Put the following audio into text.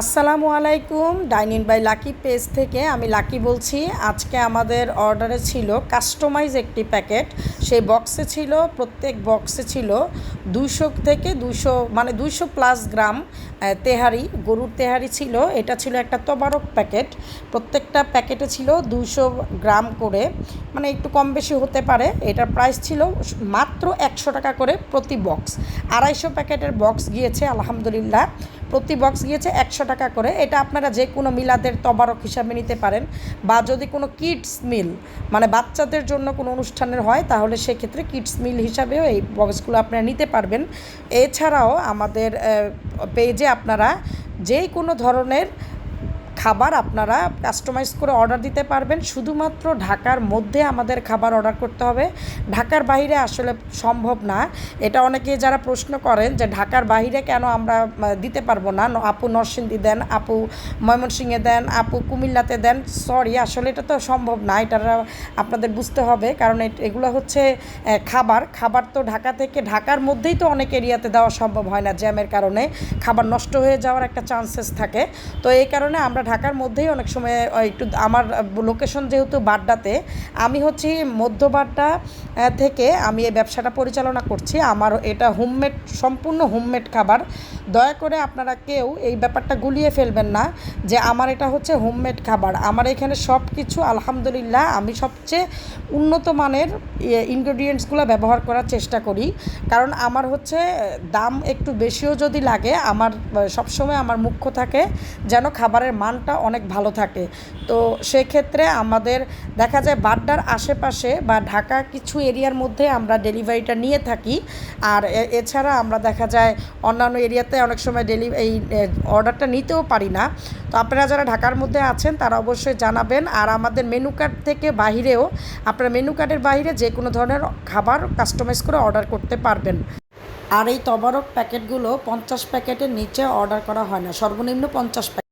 আসসালামু আলাইকুম, dining by lucky page থেকে আমি লাকি বলছি। আজকে আমাদের অর্ডারে ছিল কাস্টমাইজ একটি প্যাকেট। সেই বক্সে ছিল, প্রত্যেক বক্সে ছিল দুশো থেকে দুশো মানে দুশো প্লাস গ্রাম তেহারি, গরুর তেহারি ছিল। এটা ছিল একটা তবারক প্যাকেট। প্রত্যেকটা প্যাকেটে ছিল দুশো গ্রাম করে মানে একটু কম বেশি হতে পারে। এটার প্রাইস ছিল মাত্র একশো টাকা করে প্রতি বক্স। আড়াইশো প্যাকেটের বক্স গিয়েছে, আলহামদুলিল্লাহ। প্রতি বক্স গিয়েছে একশো টাকা করে। এটা আপনারা যে কোনো মিলাদের তবারক হিসাবে নিতে পারেন বা যদি কোনো কিডস মিল মানে বাচ্চাদের জন্য কোনো অনুষ্ঠানের হয়, তাহলে সেক্ষেত্রে কিডস মিল হিসাবেও এই বক্সগুলো আপনারা নিতে পারবেন। এছাড়াও আমাদের পেজে আপনারা যে কোনো ধরনের খাবার আপনারা কাস্টমাইজ করে অর্ডার দিতে পারবেন। শুধুমাত্র ঢাকার মধ্যে আমাদের খাবার অর্ডার করতে হবে। ঢাকার বাইরে আসলে সম্ভব না। এটা অনেকে যারা প্রশ্ন করেন যে ঢাকার বাইরে কেন আমরা দিতে পারব না? আপু নরসিংদী দেন, আপু ময়মনসিংহে দেন, আপু কুমিল্লাতে দেন সরি আসলে এটা তো সম্ভব না। এটা আপনাদের বুঝতে হবে। কারণ এগুলো হচ্ছে খাবার। খাবার তো ঢাকা থেকে, ঢাকার মধ্যেই তো অনেক এরিয়াতে দেওয়া সম্ভব হয় না জ্যামের কারণে। খাবার নষ্ট হয়ে যাওয়ার একটা চান্সেস থাকে। তো এই কারণে আমরা ঢাকার মধ্যেই অনেক সময় একটু আমার লোকেশন যেহেতু বাড্ডাতে, আমি হচ্ছি মধ্য বাড্ডা থেকে আমি এই ব্যবসাটা পরিচালনা করছি। আমার এটা হোমমেড সম্পূর্ণ হোমমেড খাবার। দয়া করে আপনারা কেউ এই ব্যাপারটা গুলিয়ে ফেলবেন না যে আমার এটা হচ্ছে হোমমেড খাবার। আমার এখানে সব কিছু আলহামদুলিল্লাহ আমি সবচেয়ে উন্নত মানের ইনগ্রেডিয়েন্টসগুলো ব্যবহার করার চেষ্টা করি। কারণ আমার হচ্ছে দাম একটু বেশিও যদি লাগে, আমার সবসময় আমার মুখ্য থাকে যেন খাবারের মানটা অনেক ভালো থাকে। তো সেক্ষেত্রে আমাদের দেখা যায় বাড্ডার আশেপাশে বা ঢাকা কিছু এরিয়ার মধ্যে আমরা ডেলিভারিটা নিয়ে থাকি। আর এছাড়া আমরা দেখা যায় অন্যান্য এরিয়াতে অনেক সময় ডেলি, এই অর্ডারটা নিতেও পারি না। তো আপনারা যারা ঢাকার মধ্যে আছেন, তারা অবশ্যই জানাবেন। আর আমাদের মেনু কার্ড থেকে বাহিরেও আপনারা মেনু কার্ডের বাইরে যে কোনো ধরনের খাবার কাস্টমাইজ করে অর্ডার করতে পারবেন। আর এই তবারক প্যাকেটগুলো পঞ্চাশ প্যাকেটের নিচে অর্ডার করা হয় না। সর্বনিম্ন পঞ্চাশ প্যাকেট